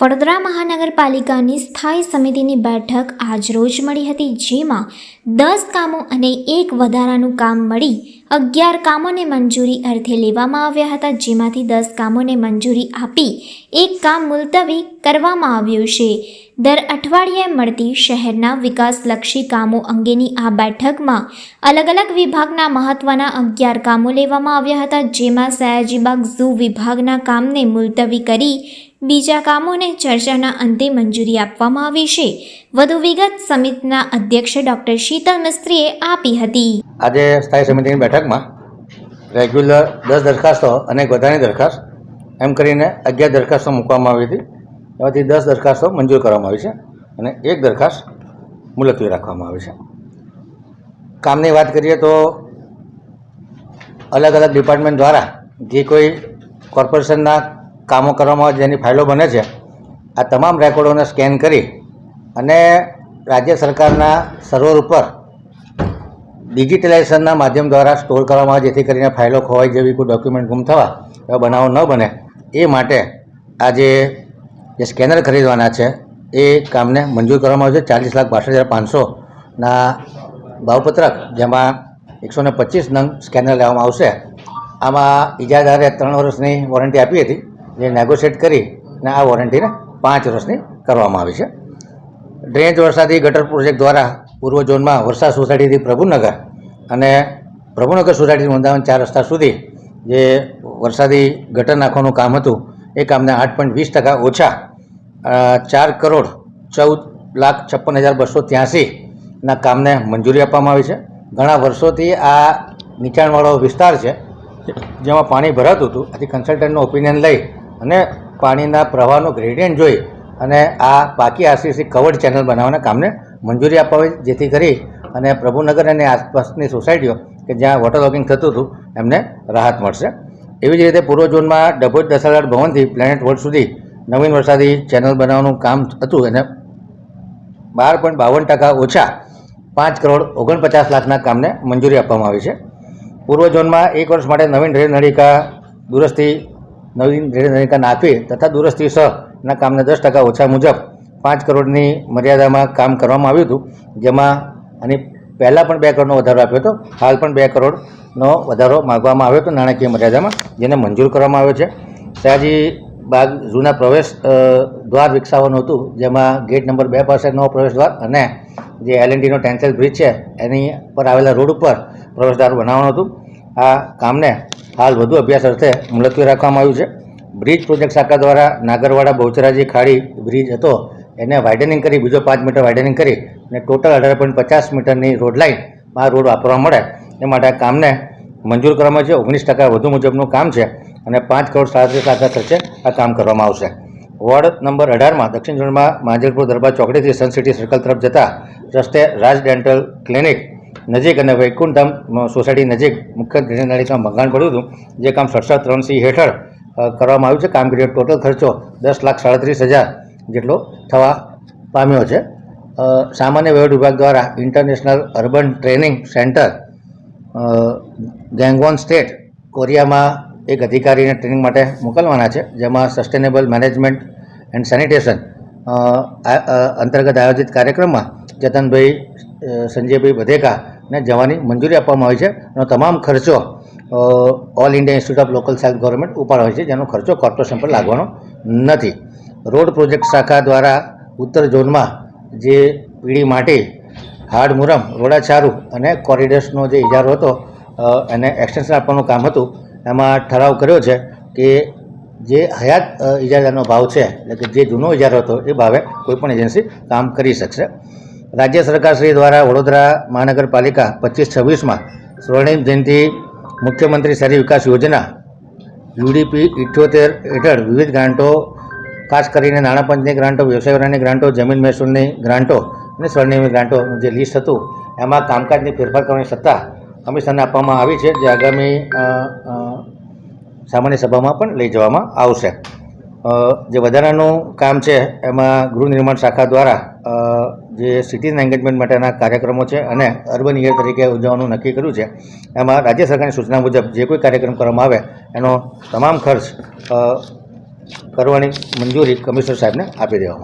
વડોદરા મહાનગરપાલિકાની સ્થાયી સમિતિની બેઠક આજરોજ મળી હતી, જેમાં દસ કામો અને એક વધારાનું કામ મળી અગિયાર કામોને મંજૂરી અર્થે લેવામાં આવ્યા હતા, જેમાંથી દસ કામોને મંજૂરી આપી એક કામ મુલતવી કરવામાં આવ્યું છે. દર અઠવાડિયે મળતી શહેરના વિકાસલક્ષી કામો અંગેની આ બેઠકમાં અલગ અલગ વિભાગના મહત્ત્વના અગિયાર કામો લેવામાં આવ્યા હતા, જેમાં સયાજીબાગ ઝૂ વિભાગના કામને મુલતવી કરી બીજા કામોને ચર્ચાના અંતે મંજૂરી આપવામાં આવી છે. વધુ વિગત સમિતિના અધ્યક્ષ ડોક્ટર શીતલ મિસ્ત્રીએ આપી હતી. આજે સ્થાયી સમિતિની બેઠકમાં રેગ્યુલર દસ દરખાસ્તો અને વધારાની દરખાસ્ત એમ કરીને અગિયાર દરખાસ્તો મૂકવામાં આવી હતી. એમાંથી દસ દરખાસ્તો મંજૂર કરવામાં આવી છે અને એક દરખાસ્ત મુલતવી રાખવામાં આવી છે. કામની વાત કરીએ તો અલગ અલગ ડિપાર્ટમેન્ટ દ્વારા જે કોઈ કોર્પોરેશનના કામો કરવામાં જેની ફાઇલો બને છે, આ તમામ રેકોર્ડોને સ્કેન કરી અને રાજ્ય સરકારના સર્વર ઉપર ડિજિટલાઇઝેશનના માધ્યમ દ્વારા સ્ટોર કરવામાં આવે, જેથી કરીને ફાઇલો ખોવાઈ જેવી કોઈ ડોક્યુમેન્ટ ગુમ થવા, એવા બનાવો ન બને. એ માટે આજે જે સ્કેનર ખરીદવાના છે, એ કામને મંજૂર કરવામાં આવ્યું છે. ચાલીસ લાખ બાસઠ હજાર પાંચસોના ભાવપત્રક, જેમાં એકસો ને પચીસ નંગ સ્કેનર લેવામાં આવશે. આમાં ઇજાદારે ત્રણ વર્ષની વોરંટી આપી હતી. જે નેગોશિએટ કરી અને આ વોરંટીને પાંચ વર્ષની કરવામાં આવી છે. ડ્રેનેજ વરસાદી ગટર પ્રોજેક્ટ દ્વારા પૂર્વ ઝોનમાં વરસાદ સોસાયટીથી પ્રભુનગર અને પ્રભુનગર સોસાયટીથી વૃંદાવન ચાર રસ્તા સુધી જે વરસાદી ગટર નાખવાનું કામ હતું, એ કામને આઠ પોઈન્ટ વીસ ટકા ઓછા ચાર કરોડ ચૌદ લાખ છપ્પન હજાર બસો ત્યાસીના કામને મંજૂરી આપવામાં આવી છે. ઘણા વર્ષોથી આ નીચાણવાળો વિસ્તાર છે, જેમાં પાણી ભરાતું હતું. આથી કન્સલ્ટન્ટનો ઓપિનિયન લઈ અને પાણીના પ્રવાહનો ગ્રેડિયન્ટ જોઈ અને આ બાકી આરસીસી કવર્ડ ચેનલ બનાવવાના કામને મંજૂરી આપવા જેથી કરી અને પ્રભુનગર અને આસપાસની સોસાયટીઓ કે જ્યાં વોટર લોગિંગ થતું હતું, એમને રાહત મળશે. એવી જ રીતે પૂર્વ ઝોનમાં ડભોજ દસાલાડ ભવનથી પ્લેનેટ વર્લ્ડ સુધી નવીન વરસાદી ચેનલ બનાવવાનું કામ હતું એને બાર પોઈન્ટ બાવન ટકા ઓછા પાંચ કરોડ ઓગણપચાસ લાખના કામને મંજૂરી આપવામાં આવી છે. પૂર્વ ઝોનમાં એક વર્ષ માટે નવીન રેલ નળિકા દુરસ્તી નવીન રેલ નળિકા તથા દુરસ્તી સહના કામને દસ ટકા ઓછા મુજબ પાંચ કરોડની મર્યાદામાં કામ કરવામાં આવ્યું હતું, જેમાં અને પહેલાં પણ બે કરોડનો વધારો આપ્યો હતો, હાલ પણ બે કરોડનો વધારો માગવામાં આવ્યો હતો નાણાકીય મર્યાદામાં, જેને મંજૂર કરવામાં આવ્યો છે. સયાજી બાગ જૂના પ્રવેશ દ્વાર વિકસાવવાનું હતું, જેમાં ગેટ નંબર બે પાસે નવો પ્રવેશ દ્વાર અને જે એલ એન્ડ ડીનો ટેન્સલ બ્રિજ છે, એની પર આવેલા રોડ ઉપર પ્રવેશદ્વાર બનાવવાનું હતું. આ કામને હાલ વધુ અભ્યાસ અર્થે મુલતવી રાખવામાં આવ્યું છે. બ્રિજ પ્રોજેક્ટ શાખા દ્વારા નાગરવાડા બહુચરાજી ખાડી બ્રિજ હતો. એને વાઇડનિંગ કરી, બીજો પાંચ મીટર વાઇડનિંગ કરી અને ટોટલ અઢાર પોઈન્ટ પચાસ મીટરની રોડ લાઇન આ રોડ વાપરવા મળે. એ માટે આ કામને મંજૂર કરવામાં છે ઓગણીસ ટકા વધુ મુજબનું કામ છે અને પાંચ કરોડ સાડત્રીસ લાખ ખર્ચે આ કામ કરવામાં આવશે. વોર્ડ નંબર અઢારમાં દક્ષિણ ઝોનમાં માંજલપુર દરબાર ચોકડીથી સન સિટી સર્કલ તરફ જતા રસ્તે રાજ ડેન્ટલ ક્લિનિક નજીક અને વૈકુંઠધામ સોસાયટી નજીક મુખ્ય નળીમાં ભંગાણ પડ્યું હતું. જે કામ સડસઠ ત્રણ સી હેઠળ કરવામાં આવ્યું છે. કામગીરીનો ટોટલ ખર્ચો દસ લાખ સાડત્રીસ હજાર જેટલો થવા પામ્યો છે. સામાન્ય વહીવટ વિભાગ દ્વારા international urban training centre Gangwon state, કોરિયામાં એક અધિકારીને ટ્રેનિંગ માટે મોકલવાના છે, જેમાં સસ્ટેનેબલ મેનેજમેન્ટ એન્ડ સેનિટેશન અંતર્ગત આયોજિત કાર્યક્રમમાં જતનભાઈ સંજયભાઈ સંજયભાઈ બધેકાને જવાની મંજૂરી આપવામાં આવી છે. અને તમામ ખર્ચો All India Institute of Local Self Government ઉપાડવાનો છે, જેનો ખર્ચો કોર્પોરેશન પર લાગવાનો નથી. રોડ પ્રોજેક્ટ શાખા દ્વારા ઉત્તર ઝોનમાં જે પીડી માટી, હાડ મુરમ રોડાચારું અને કોરિડર્સનો જે ઇજારો હતો એને એક્સટેન્શન આપવાનું કામ હતું, એમાં ઠરાવ કર્યો છે કે જે હયાત ઇજારાનો ભાવ છે, એટલે કે જે જૂનો ઇજારો હતો, એ ભાવે કોઈપણ એજન્સી કામ કરી શકશે. રાજ્ય સરકાર શ્રી દ્વારા વડોદરા મહાનગરપાલિકા પચીસ છવ્વીસમાં સ્વર્ણિમ જયંતિ મુખ્યમંત્રી શહેરી વિકાસ યોજના, યુડીપી ઇઠ્યોતેર હેઠળ વિવિધ ગ્રાન્ટો, ખાસ કરીને નાણાં પંચની ગ્રાન્ટો વ્યવસાય વેરાની ગ્રાન્ટો, જમીન મહેસૂલની ગ્રાન્ટો અને સ્વર્ણિમની ગ્રાન્ટોનું જે લિસ્ટ હતું, એમાં કામકાજની ફેરફાર કરવાની સત્તા કમિશનને આપવામાં આવી છે, જે આગામી સામાન્ય સભામાં પણ લઈ જવામાં આવશે. જે વધારાનું કામ છે, એમાં ગૃહ નિર્માણ શાખા દ્વારા જે સિટીઝન એન્ગેજમેન્ટ માટેના કાર્યક્રમો છે અને અર્બન યર તરીકે ઉજવવાનું નક્કી કર્યું છે, એમાં રાજ્ય સરકારની સૂચના મુજબ જે કોઈ કાર્યક્રમ કરવામાં આવે, એનો તમામ ખર્ચ કરવાની મંજૂરી કમિશનર સાહેબને આપી દેવામાં